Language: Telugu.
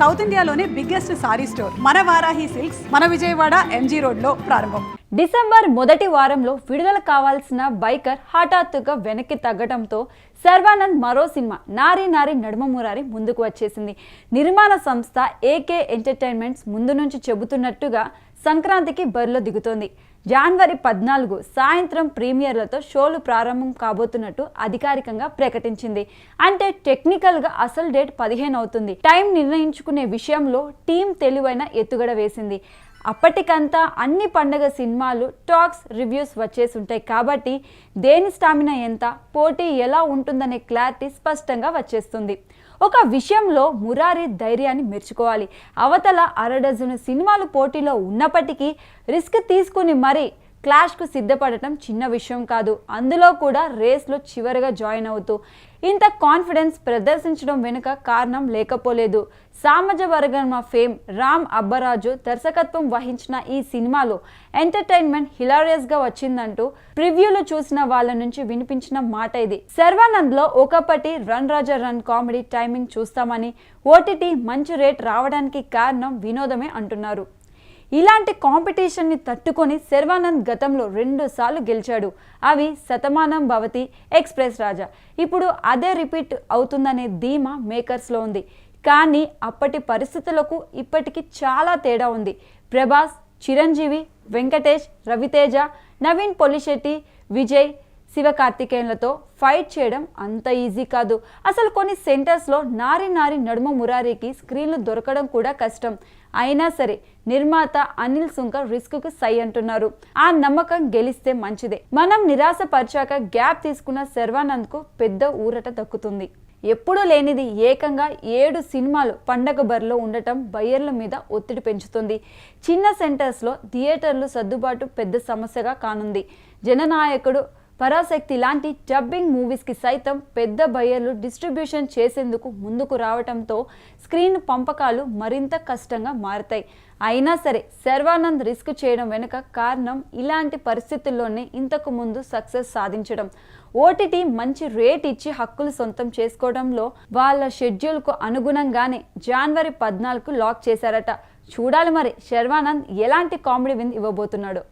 సౌత్ ఇండియాలోనే బిగ్గెస్ట్ సారీ స్టోర్ మన వారాహి సిల్క్స్ మన విజయవాడ ఎంజీ రోడ్లో ప్రారంభం. డిసెంబర్ మొదటి వారంలో విడుదల కావాల్సిన బైకర్ హఠాత్తుగా వెనక్కి తగ్గడంతో సర్వానంద్ మరో సినిమా నారి నారి నడుమ మురారి ముందుకు వచ్చేసింది. నిర్మాణ సంస్థ ఏకే ఎంటర్టైన్మెంట్స్ ముందు నుంచి చెబుతున్నట్టుగా సంక్రాంతికి బరిలో దిగుతోంది. జనవరి పద్నాలుగు సాయంత్రం ప్రీమియర్లతో షోలు ప్రారంభం కాబోతున్నట్టు అధికారికంగా ప్రకటించింది. అంటే టెక్నికల్గా అసలు డేట్ పదిహేను అవుతుంది. టైం నిర్ణయించుకునే విషయంలో టీం తెలివైన ఎత్తుగడ వేసింది. అప్పటికంతా అన్ని పండగ సినిమాలు టాక్స్ రివ్యూస్ వచ్చేసి ఉంటాయి కాబట్టి దేని స్టామినా ఎంత పోటీ ఎలా ఉంటుందనే క్లారిటీ స్పష్టంగా వచ్చేస్తుంది. ఒక విషయంలో మురారి ధైర్యాన్ని మెచ్చుకోవాలి అవతల అరడజను సినిమాలు పోటీలో ఉన్నప్పటికీ రిస్క్ తీసుకుని మరీ క్లాష్కు సిద్ధపడటం చిన్న విషయం కాదు. అందులో కూడా రేస్లో చివరిగా జాయిన్ అవుతూ ఇంత కాన్ఫిడెన్స్ ప్రదర్శించడం వెనుక కారణం లేకపోలేదు. సామాజ వర్గం ఫేమ్ రామ్ అబ్బరాజు దర్శకత్వం వహించిన ఈ సినిమాలో ఎంటర్టైన్మెంట్ హిలారియస్గా వచ్చిందంటూ ప్రివ్యూలు చూసిన వాళ్ళ నుంచి వినిపించిన మాట ఇది. శర్వానంద్లో ఒకప్పటి run Raja run comedy timing చూస్తామని ఓటీటీ మంచి రేట్ రావడానికి కారణం వినోదమే అంటున్నారు. ఇలాంటి కాంపిటీషన్ని తట్టుకొని శర్వానంద్ గతంలో రెండుసార్లు గెలిచాడు. అవి శతమానం భవతి ఎక్స్ప్రెస్ రాజా. ఇప్పుడు అదే రిపీట్ అవుతుందనే ధీమా మేకర్స్లో ఉంది. కానీ అప్పటి పరిస్థితులకు ఇప్పటికి చాలా తేడా ఉంది. ప్రభాస్ చిరంజీవి వెంకటేష్ రవితేజ నవీన్ పొలిశెట్టి విజయ్ శివకార్తికేయులతో ఫైట్ చేయడం అంత ఈజీ కాదు. అసలు కొన్ని సెంటర్స్లో నారి నారి నడుమ మురారికి స్క్రీన్లు దొరకడం కూడా కష్టం. అయినా సరే నిర్మాత అనిల్ సుంకర్ రిస్క్కు సై అంటున్నారు. ఆ నమ్మకం గెలిస్తే మంచిదే. మనం నిరాశపరిచాక గ్యాప్ తీసుకున్న శర్వానంద్కు పెద్ద ఊరట దక్కుతుంది. ఎప్పుడూ లేనిది ఏకంగా ఏడు సినిమాలు పండగ బరిలో ఉండటం బయ్యర్ల మీద ఒత్తిడి పెంచుతుంది. చిన్న సెంటర్స్లో థియేటర్లు సర్దుబాటు పెద్ద సమస్యగా కానుంది. జననాయకుడు పరాశక్తి లాంటి డబ్బింగ్ మూవీస్కి సైతం పెద్ద బయ్యర్లు డిస్ట్రిబ్యూషన్ చేసేందుకు ముందుకు రావడంతో స్క్రీన్ పంపకాలు మరింత కష్టంగా మారతాయి. అయినా సరే శర్వానంద్ రిస్క్ చేయడం వెనుక కారణం ఇలాంటి పరిస్థితుల్లోనే ఇంతకు ముందు సక్సెస్ సాధించడం. ఓటీటీ మంచి రేట్ ఇచ్చి హక్కులు సొంతం చేసుకోవడంలో వాళ్ళ షెడ్యూల్కు అనుగుణంగానే జనవరి పద్నాలుగు లాక్ చేశారట. చూడాలి మరి శర్వానంద్ ఎలాంటి కామెడీ విన్ ఇవ్వబోతున్నాడు?